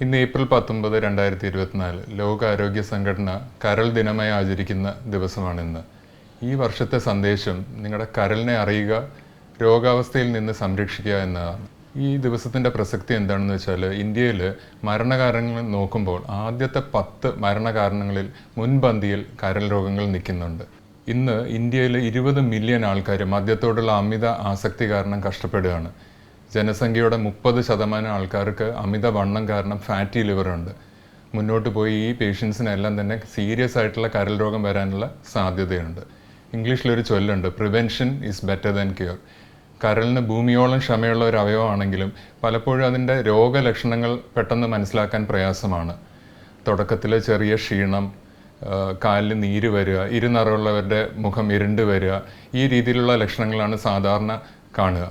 ഇന്ന് ഏപ്രിൽ പത്തൊമ്പത് രണ്ടായിരത്തി ഇരുപത്തിനാല് ലോകാരോഗ്യ സംഘടന കരൾ ദിനമായി ആചരിക്കുന്ന ദിവസമാണിന്ന്. ഈ വർഷത്തെ സന്ദേശം നിങ്ങളുടെ കരളിനെ അറിയുക രോഗാവസ്ഥയിൽ നിന്ന് സംരക്ഷിക്കുക എന്നതാണ്. ഈ ദിവസത്തിന്റെ പ്രസക്തി എന്താണെന്ന് വെച്ചാൽ ഇന്ത്യയിൽ മരണകാരണങ്ങൾ നോക്കുമ്പോൾ ആദ്യത്തെ പത്ത് മരണകാരണങ്ങളിൽ മുൻപന്തിയിൽ കരൾ രോഗങ്ങൾ നിൽക്കുന്നുണ്ട്. ഇന്ന് ഇന്ത്യയിൽ ഇരുപത് മില്യൺ ആൾക്കാർ മദ്യത്തോടുള്ള അമിത ആസക്തി കാരണം കഷ്ടപ്പെടുകയാണ്. ജനസംഖ്യയുടെ മുപ്പത് ശതമാനം ആൾക്കാർക്ക് അമിത വണ്ണം കാരണം ഫാറ്റി ലിവർ ഉണ്ട്. മുന്നോട്ട് പോയി ഈ പേഷ്യൻസിനെല്ലാം തന്നെ സീരിയസ് ആയിട്ടുള്ള കരൽ രോഗം വരാനുള്ള സാധ്യതയുണ്ട്. ഇംഗ്ലീഷിലൊരു ചൊല്ലുണ്ട് prevention is better than cure കരളിന് ഭൂമിയോളം ക്ഷമയുള്ള ഒരു അവയവമാണെങ്കിലും പലപ്പോഴും അതിന്റെ രോഗലക്ഷണങ്ങൾ പെട്ടെന്ന് മനസ്സിലാക്കാൻ പ്രയാസമാണ്. തുടക്കത്തിൽ ചെറിയ ക്ഷീണം കാലിൽ നീര് വരിക ഇരുനിറമുള്ളവരുടെ മുഖം ഇരുണ്ട് വരിക ഈ രീതിയിലുള്ള ലക്ഷണങ്ങളാണ് സാധാരണ കാണുക.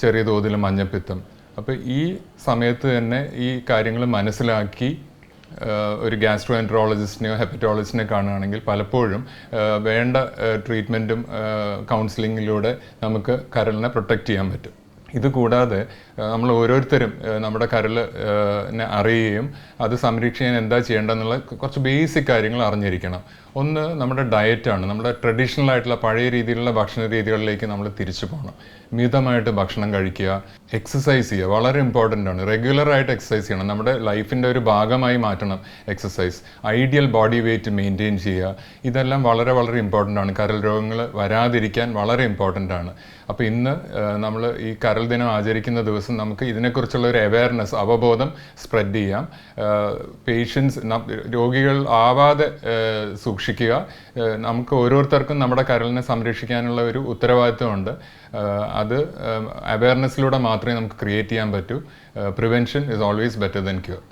ചെറിയ തോതിൽ മഞ്ഞപ്പിത്തം. അപ്പോൾ ഈ സമയത്ത് തന്നെ ഈ കാര്യങ്ങൾ മനസ്സിലാക്കി ഒരു ഗ്യാസ്ട്രോ എൻട്രോളജിസ്റ്റിനെയോ ഹെപ്പറ്റോളജിസ്റ്റിനെ കാണുകയാണെങ്കിൽ പലപ്പോഴും വേണ്ട ട്രീറ്റ്മെന്റും കൗൺസിലിങ്ങിലൂടെ നമുക്ക് കരളിനെ പ്രൊട്ടക്റ്റ് ചെയ്യാൻ പറ്റും. ഇത് കൂടാതെ നമ്മൾ ഓരോരുത്തരും നമ്മുടെ കരൾ നെ അറിയുകയും അത് സംരക്ഷിക്കാൻ എന്താ ചെയ്യേണ്ടതെന്നുള്ള കുറച്ച് ബേസിക് കാര്യങ്ങൾ അറിഞ്ഞിരിക്കണം. ഒന്ന് നമ്മുടെ ഡയറ്റാണ് നമ്മുടെ ട്രഡീഷണൽ ആയിട്ടുള്ള പഴയ രീതിയിലുള്ള ഭക്ഷണ രീതികളിലേക്ക് നമ്മൾ തിരിച്ചു പോകണം. മിതമായിട്ട് ഭക്ഷണം കഴിക്കുക എക്സസൈസ് ചെയ്യുക. വളരെ ഇമ്പോർട്ടന്റ് ആണ്. റെഗുലറായിട്ട് എക്സസൈസ് ചെയ്യണം. നമ്മുടെ ലൈഫിന്റെ ഒരു ഭാഗമായി മാറ്റണം exercise ideal body weight maintain ചെയ്യുക. ഇതെല്ലാം വളരെ വളരെ ഇമ്പോർട്ടന്റ് ആണ്. കരൾ രോഗങ്ങൾ വരാതിരിക്കാൻ വളരെ ഇമ്പോർട്ടന്റ് ആണ്. അപ്പോൾ ഇന്ന് നമ്മൾ ഈ കരൾ ദിനം ആചരിക്കുന്ന ദിവസം നമുക്ക് ഇതിനെക്കുറിച്ചുള്ള ഒരു അവയർനെസ് അവബോധം സ്പ്രെഡ് ചെയ്യാം. പേഷ്യൻസ് രോഗികൾ ആവാതെ സൂക്ഷിക്കുക. നമുക്ക് ഓരോരുത്തർക്കും നമ്മുടെ കരളിനെ സംരക്ഷിക്കാനുള്ള ഒരു ഉത്തരവാദിത്വമുണ്ട്. അത് അവയർനെസ്സിലൂടെ മാത്രമേ നമുക്ക് ക്രിയേറ്റ് ചെയ്യാൻ പറ്റൂ. Prevention is always better than cure